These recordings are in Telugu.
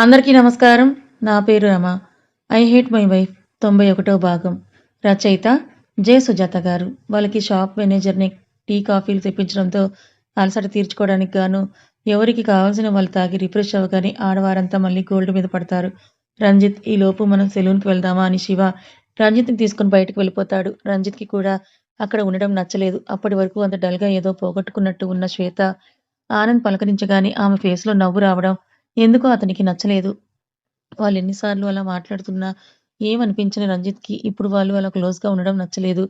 అందరికీ నమస్కారం. నా పేరు Rama. I hate my wife తొంభై ఒకటో భాగం. రచయిత జయ సుజాత గారు. వాళ్ళకి షాప్ మేనేజర్ని టీ కాఫీలు తెప్పించడంతో అలసట తీర్చుకోవడానికి గాను ఎవరికి కావాల్సిన వాళ్ళు తాగి రిఫ్రెష్ అవ్వగానే ఆడవారంతా మళ్ళీ గోల్డ్ మీద పడతారు. రంజిత్ ఈ లోపు మనం సెలూన్కి వెళ్దామా అని శివ రంజిత్ని తీసుకుని బయటకు వెళ్ళిపోతాడు. రంజిత్కి కూడా అక్కడ ఉండడం నచ్చలేదు. అప్పటి వరకు అంత డల్గా ఏదో పోగొట్టుకున్నట్టు ఉన్న శ్వేత ఆనంద్ పలకరించగానే ఆమె ఫేస్లో నవ్వు రావడం ఎందుకో అతనికి నచ్చలేదు. వాళ్ళు ఎన్నిసార్లు అలా మాట్లాడుతున్నా ఏమనిపించని రంజిత్కి ఇప్పుడు వాళ్ళు అలా క్లోజ్గా ఉండడం నచ్చలేదు.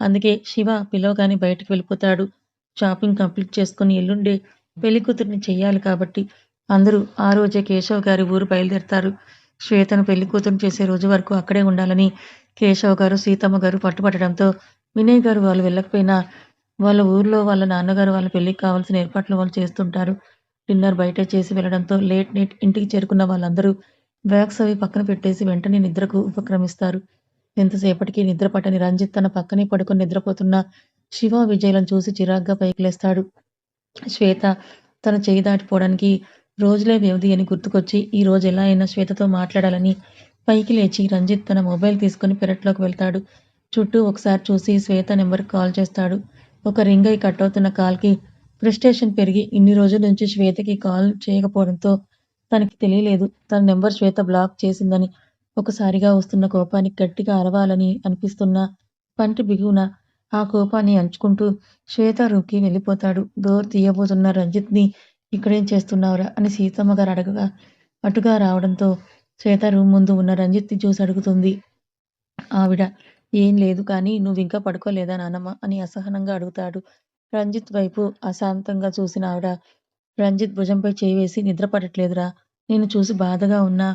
అందుకే శివ పిలవగానే బయటకు వెళ్ళిపోతాడు. షాపింగ్ కంప్లీట్ చేసుకుని ఎల్లుండే పెళ్ళి కూతుర్ని చెయ్యాలి కాబట్టి అందరూ ఆ రోజే కేశవ్ గారి ఊరు బయలుదేరతారు. శ్వేతను పెళ్ళి కూతురు చేసే రోజు వరకు అక్కడే ఉండాలని కేశవ్ గారు సీతమ్మ గారు పట్టుపట్టడంతో వినయ్ గారు వాళ్ళు వెళ్ళకపోయినా వాళ్ళ ఊర్లో వాళ్ళ నాన్నగారు వాళ్ళ పెళ్ళికి కావాల్సిన ఏర్పాట్లు వాళ్ళు చేస్తుంటారు. డిన్నర్ బయట చేసి వెళ్ళడంతో లేట్ నైట్ ఇంటికి చేరుకున్న వాళ్ళందరూ బ్యాగ్స్ అవి పక్కన పెట్టేసి వెంటనే నిద్రకు ఉపక్రమిస్తారు. ఎంతసేపటికి నిద్ర పట్టని రంజిత్ తన పక్కనే పడుకొని నిద్రపోతున్న శివ విజయలను చూసి చిరాగ్గా పైకి లేస్తాడు శ్వేత తన చేయి దాటిపోవడానికి రోజులే వ్యవధి అని గుర్తుకొచ్చి ఈ రోజు ఎలా అయినా శ్వేతతో మాట్లాడాలని పైకి లేచి రంజిత్ తన మొబైల్ తీసుకుని పెరట్లోకి వెళ్తాడు. చుట్టూ ఒకసారి చూసి శ్వేత నెంబర్కి కాల్ చేస్తాడు. ఒక రింగ్ అయి కట్ అవుతున్న కాల్కి ఫ్రస్ట్రేషన్ పెరిగి ఇన్ని రోజుల నుంచి శ్వేతకి కాల్ చేయకపోవడంతో తనకి తెలియలేదు. తన నెంబర్ శ్వేత బ్లాక్ చేసిందని ఒకసారిగా వస్తున్న కోపానికి గట్టిగా అరవాలని అనిపిస్తున్న పంటి బిగువున ఆ కోపాన్ని అంచుకుంటూ శ్వేత రూమ్కి వెళ్ళిపోతాడు. డోర్ తీయబోతున్న రంజిత్ని ఇక్కడేం చేస్తున్నావురా? అని సీతమ్మ గారు అడగగా అటుగా రావడంతో శ్వేత రూమ్ ముందు ఉన్న రంజిత్ని చూసి అడుగుతుంది. ఆవిడ ఏం లేదు కానీ నువ్వు ఇంకా పడుకోలేదా నానమ్మ? అని అసహనంగా అడుగుతాడు. రంజిత్ వైపు అశాంతంగా చూసిన ఆవిడ రంజిత్ భుజంపై చేయి వేసి నిద్రపడట్లేదురా నేను చూసి బాధగా ఉన్నా.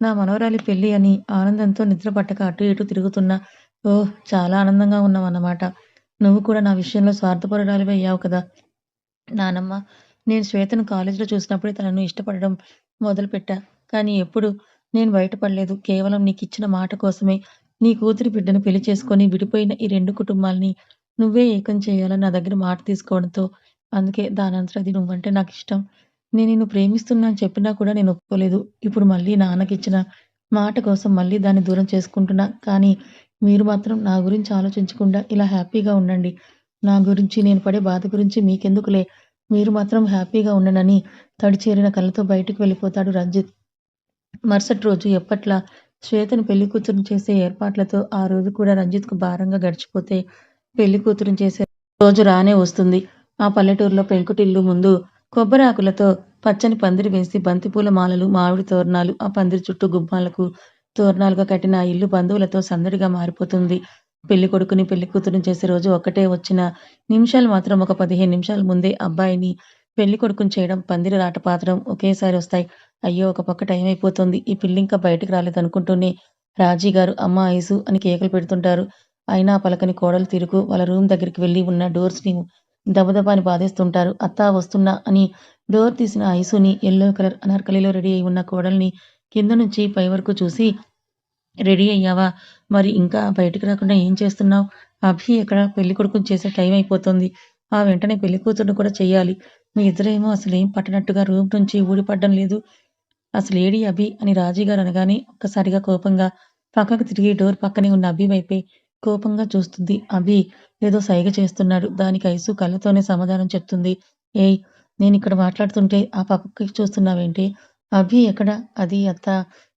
నా మనవరాలి పెళ్ళి అని ఆనందంతో నిద్రపట్టక అటు ఇటు తిరుగుతున్నా ఓహ్ చాలా ఆనందంగా ఉన్నావన్నమాట. నువ్వు కూడా నా విషయంలో స్వార్థపరురాలివి అయ్యావు కదా. నానమ్మ నేను శ్వేతను కాలేజీలో చూసినప్పుడే తనను ఇష్టపడడం మొదలుపెట్టా. కానీ ఎప్పుడు? నేను బయటపడలేదు. కేవలం నీకు ఇచ్చిన మాట కోసమే. నీ కూతురి బిడ్డను పెళ్ళి చేసుకొని విడిపోయిన ఈ రెండు కుటుంబాల్ని నువ్వే ఏకం చేయాలని నా దగ్గర మాట తీసుకోవడంతో. అందుకే దానంతట అది నువ్వంటే నాకు ఇష్టం. నేను నిన్ను ప్రేమిస్తున్నా అని చెప్పినా కూడా నేను ఒప్పుకోలేదు. ఇప్పుడు మళ్ళీ నాన్నకిచ్చిన మాట కోసం మళ్ళీ దాన్ని దూరం చేసుకుంటున్నా. కానీ మీరు మాత్రం నా గురించి ఆలోచించకుండా ఇలా హ్యాపీగా ఉండండి. నా గురించి నేను పడే బాధ గురించి మీకెందుకులే? మీరు మాత్రం హ్యాపీగా ఉండనని తడిచేరిన కళ్ళతో బయటకు వెళ్ళిపోతాడు రంజిత్. మరుసటి రోజు ఎప్పట్లా శ్వేతను పెళ్ళి కూతురు చేసే ఏర్పాట్లతో ఆ రోజు కూడా రంజిత్కు భారంగా గడిచిపోతే పెళ్ళి కూతురుని చేసే రోజు రానే వస్తుంది. ఆ పల్లెటూరులో పెంకుటిల్లు ముందు కొబ్బరి ఆకులతో పచ్చని పందిరి వేసి బంతిపూల మాలలు మామిడి తోరణాలు ఆ పందిరి చుట్టూ గుమ్మాలకు తోరణాలుగా కట్టిన ఆ ఇల్లు బంధువులతో సందడిగా మారిపోతుంది. పెళ్ళి కొడుకుని పెళ్ళి కూతురుని చేసే రోజు ఒక్కటే వచ్చిన నిమిషాలు మాత్రం ఒక పదిహేను నిమిషాల ముందే అబ్బాయిని పెళ్ళి కొడుకుని చేయడం పందిరి రాట పాతడం ఒకేసారి వస్తాయి. అయ్యో ఒక పక్క టైం అయిపోతుంది. ఈ పిల్లి ఇంకా బయటకు రాలేదనుకుంటూనే రాజీ గారు అమ్మ ఐసు అని కేకలు పెడుతుంటారు. అయినా పలకని కోడలు తిరుగు వాళ్ళ రూమ్ దగ్గరికి వెళ్ళి ఉన్న డోర్స్ని దబదబా అని బాధేస్తుంటారు. అత్తా వస్తున్నా అని డోర్ తీసిన ఐసుని ఎల్లో కలర్ అనార్కలిలో రెడీ అయి ఉన్న కోడల్ని కింద నుంచి పై వరకు చూసి రెడీ అయ్యావా? మరి ఇంకా బయటకు రాకుండా ఏం చేస్తున్నావు? అభి ఎక్కడ? పెళ్ళి కొడుకుని చేసే టైం అయిపోతుంది. ఆ వెంటనే పెళ్ళి కూతురుని కూడా చేయాలి మీ ఇద్దరేమో అసలు ఏం పట్టనట్టుగా రూమ్ నుంచి ఊడిపడ్డం లేదు. అసలు ఏడి అభి? అని రాజీగారు అనగానే ఒక్కసారిగా కోపంగా పక్కకు తిరిగి డోర్ పక్కనే ఉన్న అభి వైపే కోపంగా చూస్తుంది. అభి ఏదో సైగ చేస్తున్నాడు. దానికి ఐసు కళ్ళతోనే సమాధానం చెప్తుంది. ఏయ్ నేను ఇక్కడ మాట్లాడుతుంటే ఆ పాపకి చూస్తున్నావేంటి? అభి ఎక్కడ? అది అత్త.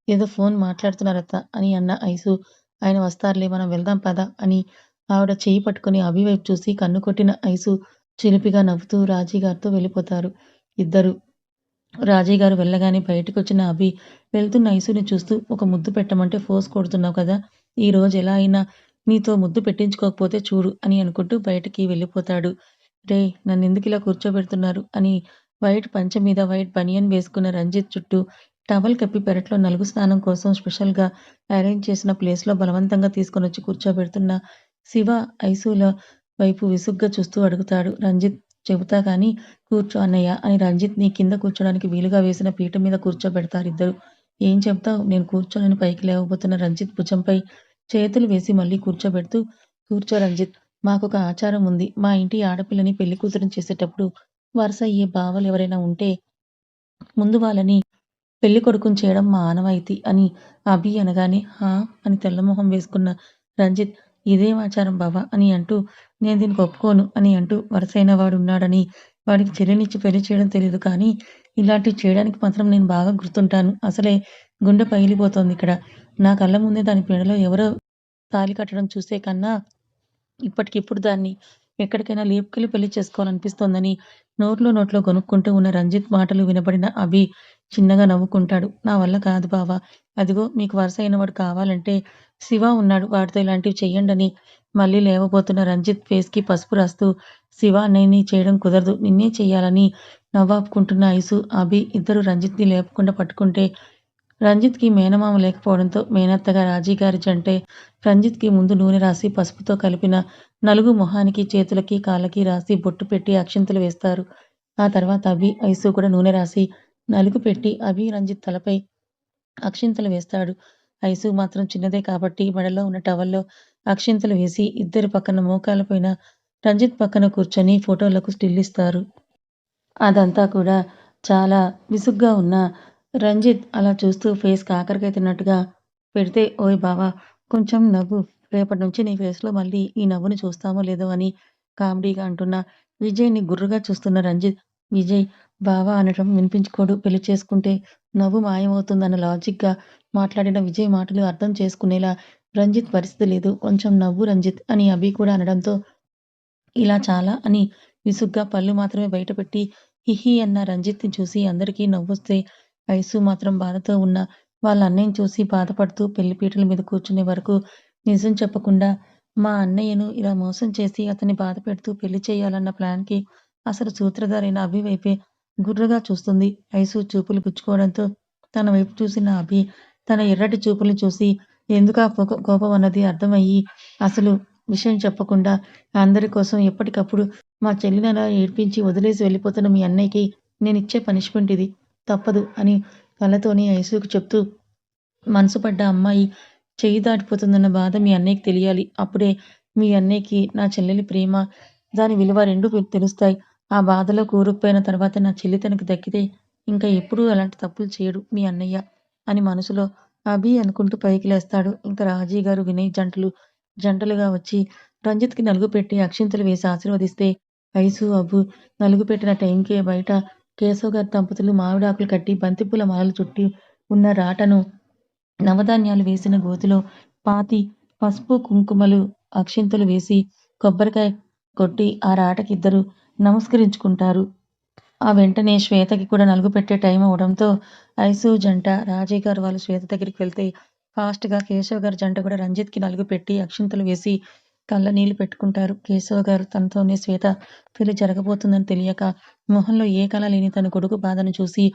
ఏదో ఫోన్ మాట్లాడుతున్నారత్త అని అన్న ఐసు. ఆయన వస్తారులే మనం వెళ్దాం పద అని ఆవిడ చేయి పట్టుకుని అభి వైపు చూసి కన్ను కొట్టిన ఐసు చిలిపిగా నవ్వుతూ రాజీ గారితో వెళ్ళిపోతారు. ఇద్దరు. రాజీ గారు వెళ్ళగానే బయటకు వచ్చిన అభి వెళ్తున్న ఐసుని చూస్తూ ఒక ముద్దు పెట్టమంటే ఫోర్స్ కొడుతున్నావు కదా? ఈ రోజు ఎలా అయినా నీతో ముద్దు పెట్టించుకోకపోతే చూడు అని అనుకుంటూ బయటికి వెళ్ళిపోతాడు. రే నన్ను ఎందుకు ఇలా కూర్చోబెడుతున్నారు? అని వైట్ పంచ మీద వైట్ బనియన్ వేసుకున్న రంజిత్ చుట్టూ టవల్ కప్పి పెరట్లో నలుగు స్నానం కోసం స్పెషల్గా అరేంజ్ చేసిన ప్లేస్లో బలవంతంగా తీసుకొని వచ్చి కూర్చోబెడుతున్న శివ ఐసుల వైపు విసుగ్గా చూస్తూ అడుగుతాడు. రంజిత్ చెబుతా కానీ కూర్చో అన్నయ్య అని రంజిత్ నీ కింద కూర్చోడానికి వీలుగా వేసిన పీట మీద కూర్చోబెడతారు ఇద్దరు ఏం చెప్తావు నేను కూర్చోనని పైకి లేవబోతున్న రంజిత్ భుజంపై చేతులు వేసి మళ్ళీ కూర్చోబెడుతూ కూర్చో రంజిత్ మాకొక ఆచారం ఉంది. మా ఇంటి ఆడపిల్లని పెళ్ళి కూతురుని చేసేటప్పుడు వరుస అయ్యే బావలు ఎవరైనా ఉంటే ముందు వాళ్ళని పెళ్ళి కొడుకుని చేయడం మా ఆనవాయితీ అని అభి అనగానే హా అని తెల్లమొహం వేసుకున్న రంజిత్ ఇదేం ఆచారం బావా అని అంటూ నేను దీనికి ఒప్పుకోను అని అంటూ వరుసైన వాడు ఉన్నాడని వాడికి చెల్లినిచ్చి పెళ్ళి చేయడం తెలియదు కానీ ఇలాంటివి చేయడానికి మాత్రం నేను బాగా గుర్తుంటాను. అసలే గుండె పగిలిపోతోంది ఇక్కడ. నా కళ్ళ ముందే దాని మెడలో ఎవరో తాళి కట్టడం చూసే కన్నా ఇప్పటికిప్పుడు దాన్ని ఎక్కడికైనా లేపుకెళ్ళి పెళ్ళి చేసుకోవాలనిపిస్తోందని నోట్లో నోట్లో కొనుక్కుంటూ ఉన్న రంజిత్ మాటలు వినబడిన అభి చిన్నగా నవ్వుకుంటాడు. నా వల్ల కాదు బావా. అదిగో మీకు వరుస అయినవాడు కావాలంటే శివ ఉన్నాడు. వాడితో ఇలాంటివి చెయ్యండని మళ్ళీ లేవబోతున్న రంజిత్ ఫేస్కి పసుపు రాస్తూ శివ అన్నయ్యని చేయడం కుదరదు. నిన్నే చెయ్యాలని నవ్వాపుకుంటున్న ఐసు అభి ఇద్దరు రంజిత్ని లేపకుండా పట్టుకుంటే రంజిత్కి మేనమామ లేకపోవడంతో మేనత్తగా రాజీ గారి జంటే రంజిత్కి ముందు నూనె రాసి పసుపుతో కలిపిన నలుగు మొహానికి చేతులకి కాళ్ళకి రాసి బొట్టు పెట్టి అక్షింతలు వేస్తారు. ఆ తర్వాత అభి ఐసు కూడా నూనె రాసి నలుగు పెట్టి అభి రంజిత్ తలపై అక్షింతలు వేస్తాడు. ఐసు మాత్రం చిన్నదే కాబట్టి మెడలో ఉన్న టవల్లో అక్షింతలు వేసి ఇద్దరి పక్కన మోకాలపైన రంజిత్ పక్కన కూర్చొని ఫోటోలకు స్టిల్ ఇస్తారు. అదంతా కూడా చాలా విసుగ్గా ఉన్న రంజిత్ అలా చూస్తూ ఫేస్ కాకరకాయ తిన్నట్టుగా పెడితే ఓయ్ బావా కొంచెం నవ్వు. రేపటి నుంచి నీ ఫేస్లో మళ్ళీ ఈ నవ్వుని చూస్తామో లేదో అని కామెడీగా అంటున్న విజయ్ని గుర్రుగా చూస్తున్న రంజిత్ విజయ్ బావా అనడం వినిపించుకోడు. పెళ్ళి చేసుకుంటే నవ్వు మాయమవుతుందన్న లాజిక్గా మాట్లాడిన విజయ్ మాటలు అర్థం చేసుకునేలా రంజిత్ పరిస్థితి లేదు. కొంచెం నవ్వు రంజిత్ అని అభి కూడా అనడంతో ఇలా చాలా అని విసుగ్గా పళ్ళు మాత్రమే బయటపెట్టి హిహి అన్న రంజిత్ని చూసి అందరికీ నవ్వొస్తే ఐసు మాత్రం బాధతో ఉన్న వాళ్ళ అన్నయ్యని చూసి బాధపడుతూ పెళ్ళిపీటల మీద కూర్చునే వరకు నిజం చెప్పకుండా మా అన్నయ్యను ఇలా మోసం చేసి అతన్ని బాధ పెడుతూ పెళ్ళి చేయాలన్న ప్లాన్కి అసలు సూత్రధారైన అభి వైపే గుర్రగా చూస్తుంది. ఐసు చూపులు పుచ్చుకోవడంతో తన వైపు చూసిన అభి తన ఎర్రటి చూపులు చూసి ఎందుకు కోపం అన్నది అర్థమయ్యి అసలు విషయం చెప్పకుండా అందరి కోసం ఎప్పటికప్పుడు మా చెల్లిని అలా ఏడ్పించి వదిలేసి వెళ్ళిపోతున్న మీ అన్నయ్యకి నేను ఇచ్చే పనిష్మెంట్ ఇది. తప్పదు అని కళ్ళతోని ఐసుకు చెప్తూ మనసు పడ్డ అమ్మాయి చెయ్యి దాటిపోతుందన్న బాధ మీ అన్నయ్యకి తెలియాలి. అప్పుడే మీ అన్నయ్యకి నా చెల్లెలి ప్రేమ దాని విలువ రెండు తెలుస్తాయి. ఆ బాధలో కూరుకుపోయిన తర్వాత నా చెల్లి తనకు దక్కితే ఇంకా ఎప్పుడూ అలాంటి తప్పులు చేయడు మీ అన్నయ్య అని మనసులో అభి అనుకుంటూ పైకి లేస్తాడు. ఇంకా రాజీ గారు వినయ్ జంటలు జంటలుగా వచ్చి రంజిత్కి నలుగు పెట్టి అక్షింతలు వేసి ఆశీర్వదిస్తే వయసు అబ్బు నలుగు పెట్టిన టైంకే బయట కేశవ్ గారి దంపతులు మామిడాకులు కట్టి బంతిపూల మాలలు చుట్టి ఉన్న రాటను నవధాన్యాలు వేసిన గోతిలో పాతి పసుపు కుంకుమలు అక్షింతలు వేసి కొబ్బరికాయ కొట్టి ఆ రాటకిద్దరు నమస్కరించుకుంటారు. ఆ వెంటనే శ్వేతకి కూడా నలుగు పెట్టే టైం అవడంతో ఐసు జంట రాజీ గారు వాళ్ళు శ్వేత దగ్గరికి వెళ్తే ఫాస్ట్గా కేశవ్ గారి జంట కూడా రంజిత్కి నలుగు పెట్టి అక్షింతలు వేసి కళ్ళ నీళ్ళు పెట్టుకుంటారు. కేశవ గారు తనతోనే శ్వేత పెళ్ళి జరగబోతుందని తెలియక మొహంలో ఏ కళ లేని తన కొడుకు బాధను చూసి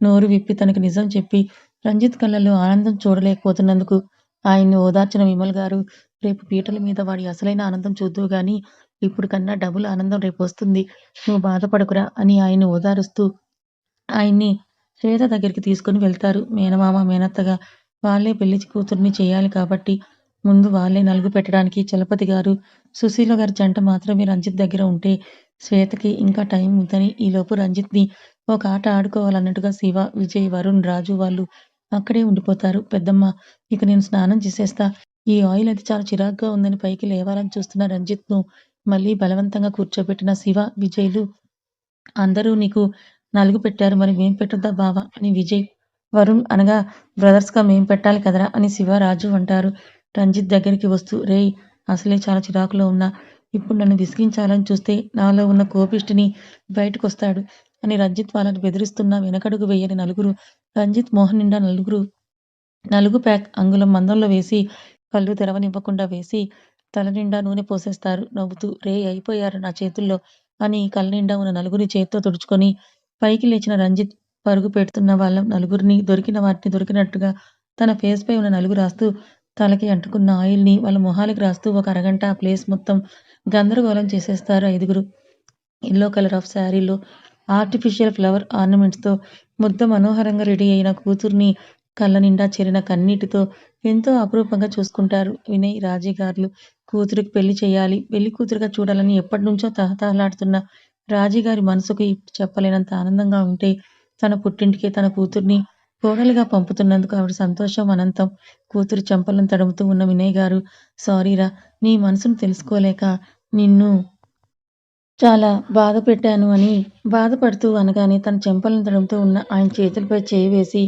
నోరు విప్పి తనకు నిజం చెప్పి రంజిత్ కళ్ళల్లో ఆనందం చూడలేకపోతున్నందుకు ఆయన్ని ఓదార్చిన విమల్ గారు రేపు పీటల మీద వాడి అసలైన ఆనందం చూద్దూ గాని ఇప్పుడు కన్నా డబుల్ ఆనందం రేపు వస్తుంది. నువ్వు బాధపడకురా అని ఆయన్ని ఓదారుస్తూ ఆయన్ని శ్వేత దగ్గరికి తీసుకుని వెళ్తారు. మేనమామ మేనత్తగా వాళ్ళే పెళ్ళి కూతుర్ని చేయాలి కాబట్టి ముందు వాళ్ళే నలుగు పెట్టడానికి చలపతి గారు సుశీల గారి జంట మాత్రమే రంజిత్ దగ్గర ఉంటే శ్వేతకి ఇంకా టైం ఉందని ఈలోపు రంజిత్ని ఒక ఆట ఆడుకోవాలన్నట్టుగా శివ విజయ్ వరుణ్ రాజు వాళ్ళు అక్కడే ఉండిపోతారు. పెద్దమ్మ ఇక నేను స్నానం చేసేస్తా. ఈ ఆయిల్ అది చాలా చిరాగ్గా ఉందని పైకి లేవాలని చూస్తున్న రంజిత్ను మళ్ళీ బలవంతంగా కూర్చోబెట్టిన శివ విజయ్లు అందరూ నీకు నలుగు పెట్టారు మరి మేం పెట్టొద్దా బావా అని విజయ్ వరుణ్ అనగా బ్రదర్స్గా మేము మేం పెట్టాలి కదరా అని శివ రాజు అంటారు. రంజిత్ దగ్గరికి వస్తూ రేయ్ అసలే చాలా చిరాకులో ఉన్నా. ఇప్పుడు నన్ను విసిగించాలని చూస్తే నాలో ఉన్న కోపిష్టిని బయటకొస్తాడు అని రంజిత్ వాళ్ళని బెదిరిస్తున్న వెనకడుగు వేయని నలుగురు. రంజిత్ మోహన్ నిండా నలుగురు నలుగు ప్యాక్ అంగుళం మందంలో వేసి కళ్ళు తెరవనివ్వకుండా వేసి తల నిండా నూనె పోసేస్తారు. నవ్వుతూ రే అయిపోయారు నా చేతుల్లో అని కళ్ళ నిండా ఉన్న నలుగురి చేత్తో తుడుచుకొని పైకి లేచిన రంజిత్ పరుగు పెడుతున్న వాళ్ళం నలుగురిని దొరికిన వాటిని దొరికినట్టుగా తన ఫేస్ పై ఉన్న నలుగు రాస్తూ తలకి అంటుకున్న ఆయిల్ని వాళ్ళ మొహాలకి రాస్తూ ఒక అరగంట ఆ ప్లేస్ మొత్తం గందరగోళం చేసేస్తారు ఐదుగురు. ఎల్లో కలర్ ఆఫ్ శారీలో ఆర్టిఫిషియల్ ఫ్లవర్ ఆర్నమెంట్స్తో ముద్ద మనోహరంగా రెడీ అయిన కూతుర్ని కళ్ళ నిండా చేరిన కన్నీటితో ఎంతో అపురూపంగా చూసుకుంటారు. వినయ్ రాజీ గారులు కూతురికి పెళ్ళి చేయాలి పెళ్ళి కూతురుగా చూడాలని ఎప్పటి నుంచో తహతహలాడుతున్న రాజీ గారి మనసుకు ఇప్పుడు చెప్పలేనంత ఆనందంగా ఉంటే తన పుట్టింటికి తన కూతుర్ని కోడలుగా పంపుతున్నందుకు ఆవిడ సంతోషం అనంతం. కూతురు చెంపలను తడుముతూ ఉన్న వినయ్ గారు సారీరా! నీ మనసును తెలుసుకోలేక నిన్ను చాలా బాధ పెట్టాను అని బాధపడుతూ అనగానే తన చెంపలను తడుముతూ ఉన్న ఆయన చేతులపై చేయి వేసి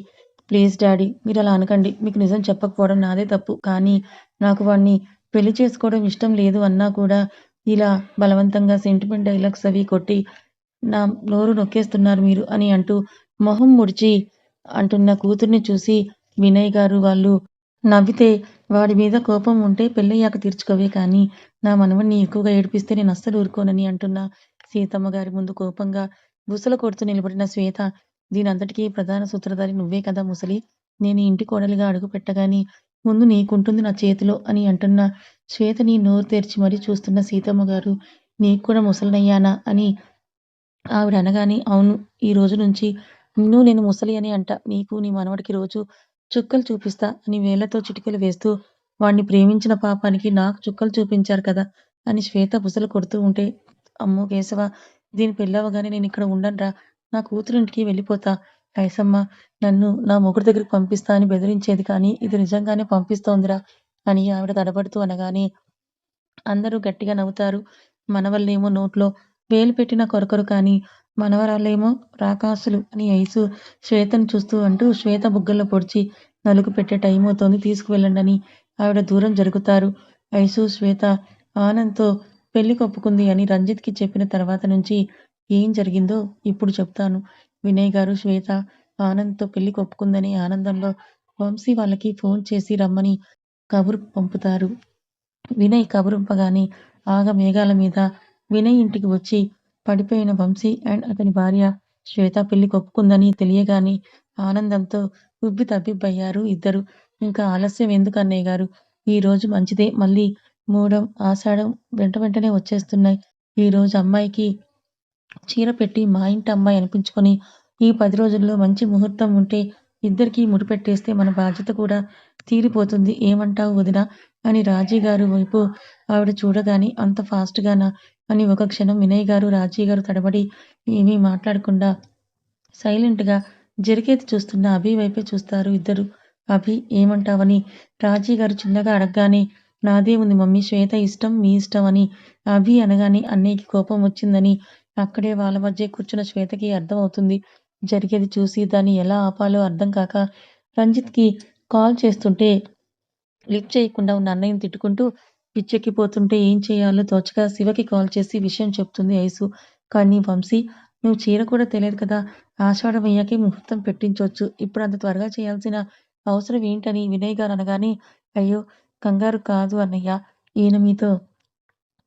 ప్లీజ్ డాడీ మీరు అలా అనకండి. మీకు నిజం చెప్పకపోవడం నాదే తప్పు. కానీ నాకు వాడిని పెళ్ళి చేసుకోవడం ఇష్టం లేదు అన్నా కూడా ఇలా బలవంతంగా సెంటిమెంట్ డైలాగ్స్ అవి కొట్టి నా నోరు నొక్కేస్తున్నారు మీరు అని అంటూ మొహం ముడిచి అంటున్న కూతుర్ని చూసి వినయ్ గారు వాళ్ళు నవ్వితే వాడి మీద కోపం ఉంటే పెళ్ళయ్యాక తీర్చుకోవే కానీ నా మనవణ్ణి ఎక్కువగా ఏడిపిస్తే నేను అస్సలు ఊరుకోనని అంటున్న సీతమ్మ గారి ముందు కోపంగా బుసలు కొడుతూ నిలబడిన శ్వేత దీనంతటికీ ప్రధాన సూత్రధారి నువ్వే కదా ముసలి? నేను ఇంటి కోడలిగా అడుగు పెట్టగాని ముందు నీకుంటుంది నా చేతిలో అని అంటున్న శ్వేతని నోరు తెరిచి మరీ చూస్తున్న సీతమ్మ గారు నీకు కూడా ముసలినయ్యానా? అని ఆవిడ అనగానే అవును ఈ రోజు నుంచి నిన్ను నేను ముసలి అని అంట. నీకు నీ మనవడికి రోజు చుక్కలు చూపిస్తా. అని వేళ్ళతో చిటికలు వేస్తూ వాణ్ణి ప్రేమించిన పాపానికి నాకు చుక్కలు చూపించారు కదా అని శ్వేత బుసలు కొడుతూ ఉంటే అమ్మో కేశవ దీని పెళ్ళవగానే నేను ఇక్కడ ఉండనురా. నా కూతురింటికి వెళ్ళిపోతా. ఐసమ్మ నన్ను నా మొగుడు దగ్గరికి పంపిస్తా అని బెదిరించేది కానీ ఇది నిజంగానే పంపిస్తోందిరా అని ఆవిడ తడబడుతూ అనగానే అందరూ గట్టిగా నవ్వుతారు. మనవల్లేమో నోట్లో వేలు పెట్టిన కొరకరు కానీ మనవరాలేమో రాకాసులు అని ఐసు శ్వేతను చూస్తూ అంటూ శ్వేత బుగ్గల్లో పొడిచి నలుగు పెట్టే టైం అవుతోంది తీసుకువెళ్ళండి అని ఆవిడ దూరం జరుగుతారు. ఐసు శ్వేత ఆనంద్తో పెళ్ళి కొప్పుకుంది అని రంజిత్కి చెప్పిన తర్వాత నుంచి ఏం జరిగిందో ఇప్పుడు చెప్తాను. వినయ్ గారు శ్వేత ఆనంద్తో పెళ్ళి కొప్పుకుందని ఆనందంలో వంశీ వాళ్ళకి ఫోన్ చేసి రమ్మని కబురు పంపుతారు. వినయ్ కబురుంపగానే ఆగ మేఘాల మీద వినయ్ ఇంటికి వచ్చి పడిపోయిన వంశీ అండ్ అతని భార్య శ్వేత పెళ్ళి కొప్పుకుందని తెలియగానే ఆనందంతో ఉబ్బి తబ్బిబ్బయ్యారు ఇద్దరు. ఇంకా ఆలస్యం ఎందుకు అన్నయ్య గారు? ఈ రోజు మంచిదే. మళ్ళీ మూడం ఆషాఢం వెంట వెంటనే వచ్చేస్తున్నాయి. ఈ రోజు అమ్మాయికి చీర పెట్టి మా ఇంటి అమ్మాయి అనిపించుకొని ఈ పది రోజుల్లో మంచి ముహూర్తం ఉంటే ఇద్దరికీ ముడిపెట్టేస్తే మన బాధ్యత కూడా తీరిపోతుంది. ఏమంటావు వదినా? అని రాజీ గారు వైపు ఆవిడ చూడగానే అంత ఫాస్ట్గానా అని ఒక క్షణం వినయ్ గారు రాజీ గారు తడబడి ఏమీ మాట్లాడకుండా సైలెంట్గా జరిగేది చూస్తున్న అభి వైపే చూస్తారు ఇద్దరు. అభి ఏమంటావని? రాజీ గారు చిన్నగా అడగగానే నాదే ఉంది మమ్మీ శ్వేత ఇష్టం మీ ఇష్టం అని. అభి అనగానే అన్నయ్యకి కోపం వచ్చిందని. అక్కడే వాళ్ళ మధ్య కూర్చున్న శ్వేతకి అర్థం అవుతుంది. జరిగేది చూసి దాన్ని ఎలా ఆపాలో అర్థం కాక రంజిత్కి కాల్ చేస్తుంటే లిఫ్ట్ చేయకుండా ఉన్న అన్నయ్యని తిట్టుకుంటూ పిచ్చెక్కిపోతుంటే ఏం చేయాలో తోచక శివకి కాల్ చేసి విషయం చెప్తుంది ఐసు. కానీ వంశీ నువ్వు చీర కూడా తెలియదు కదా. ఆషాఢం అయ్యాకే ముహూర్తం పెట్టించవచ్చు ఇప్పుడు అంత త్వరగా చేయాల్సిన అవసరం ఏంటని వినయ్ గారు అనగానే అయ్యో కంగారు కాదు అన్నయ్య. ఈయన మీతో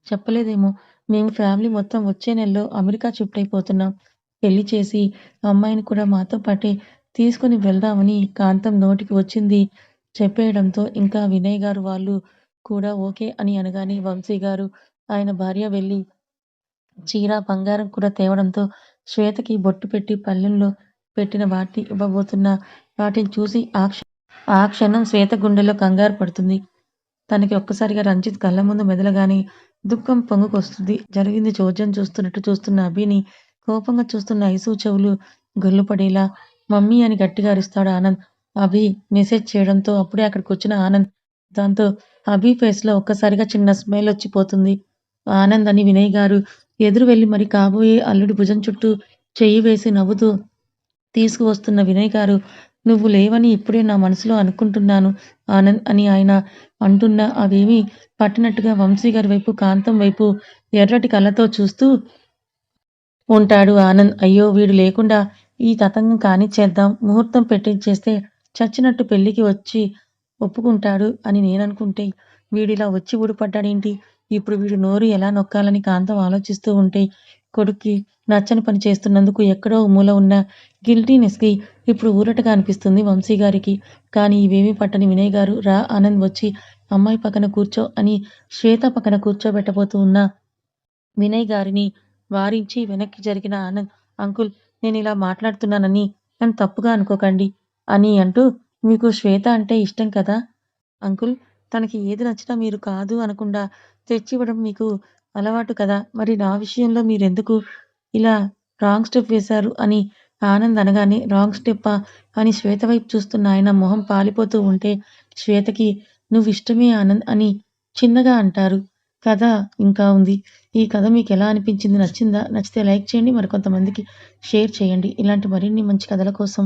చెప్పలేదేమో. మేము ఫ్యామిలీ మొత్తం వచ్చే నెలలో అమెరికా షిఫ్ట్ అయిపోతున్నాం. పెళ్ళి చేసి అమ్మాయిని కూడా మాతో పాటే తీసుకుని వెళ్దామని కాంతం నోటికి వచ్చింది చెప్పేయడంతో ఇంకా వినయ్ గారు వాళ్ళు కూడా ఓకే అని అనగానే వంశీ గారు ఆయన భార్య వెళ్ళి చీర బంగారం కూడా తేవడంతో శ్వేతకి బొట్టు పెట్టి పల్లెల్లో పెట్టిన వాటిని ఇవ్వబోతున్న వాటిని చూసి ఆ ఆ క్షణం శ్వేత గుండెలో కంగారు పడుతుంది. తనకి ఒక్కసారిగా రంజిత్ కళ్ళ ముందు మెదలగానే దుఃఖం పొంగుకొస్తుంది. జరిగింది చోద్యం చూస్తున్నట్టు చూస్తున్న అభిని కోపంగా చూస్తున్న ఐసు చెవులు గొల్లుపడేలా మమ్మీ అని గట్టిగా అరుస్తాడు ఆనంద్. అభి మెసేజ్ చేయడంతో అప్పుడే అక్కడికి వచ్చిన ఆనంద్ దాంతో అభి ఫేస్లో ఒక్కసారిగా చిన్న స్మైల్ వచ్చిపోతుంది. ఆనంద్ అని వినయ్ గారు ఎదురు వెళ్ళి మరి కాబోయే అల్లుడి భుజం చుట్టూ చెయ్యి వేసి నవ్వుతూ తీసుకువస్తున్న వినయ్ గారు నువ్వు లేవని ఇప్పుడే నా మనసులో అనుకుంటున్నాను ఆనంద్ అని ఆయన అంటున్నా అవేమీ పట్టినట్టుగా వంశీ గారి వైపు కాంతం వైపు ఎర్రటి కళ్ళతో చూస్తూ ఉంటాడు ఆనంద్. అయ్యో వీడు లేకుండా ఈ తతంగం కానిచ్చేద్దాం. ముహూర్తం పెట్టించేస్తే చచ్చినట్టు పెళ్ళికి వచ్చి ఒప్పుకుంటాడు అని నేననుకుంటే వీడిలా వచ్చి ఊడిపడ్డాడేంటి? ఇప్పుడు వీడు నోరు ఎలా నొక్కాలని కాంతం ఆలోచిస్తూ ఉంటే కొడుక్కి నచ్చని పని చేస్తున్నందుకు ఎక్కడో మూల ఉన్న గిల్టీనెస్కి ఇప్పుడు ఊరటగా అనిపిస్తుంది వంశీ గారికి. కానీ ఇవేమీ పట్టని వినయ్ గారు రా ఆనంద్ వచ్చి అమ్మాయి పక్కన కూర్చో అని శ్వేత పక్కన కూర్చోబెట్టబోతూ ఉన్న వినయ్ గారిని వారించి వెనక్కి జరిగిన ఆనంద్ అంకుల్ నేను ఇలా మాట్లాడుతున్నానని నన్ను తప్పుగా అనుకోకండి అని అంటూ మీకు శ్వేత అంటే ఇష్టం కదా? అంకుల్ తనకి ఏది నచ్చినా మీరు కాదు అనకుండా తెచ్చివ్వడం మీకు అలవాటు కదా? మరి నా విషయంలో మీరెందుకు ఇలా రాంగ్ స్టెప్ వేశారు అని ఆనంద్ అనగానే రాంగ్ స్టెప్పా అని శ్వేత వైపు చూస్తున్న ఆయన మొహం పాలిపోతూ ఉంటే శ్వేతకి నువ్వు ఇష్టమే ఆనంద్ అని చిన్నగా అంటారు. కథ ఇంకా ఉంది. ఈ కథ మీకు ఎలా అనిపించింది? నచ్చిందా? నచ్చితే లైక్ చేయండి. మరికొంతమందికి షేర్ చేయండి. ఇలాంటి మరిన్ని మంచి కథల కోసం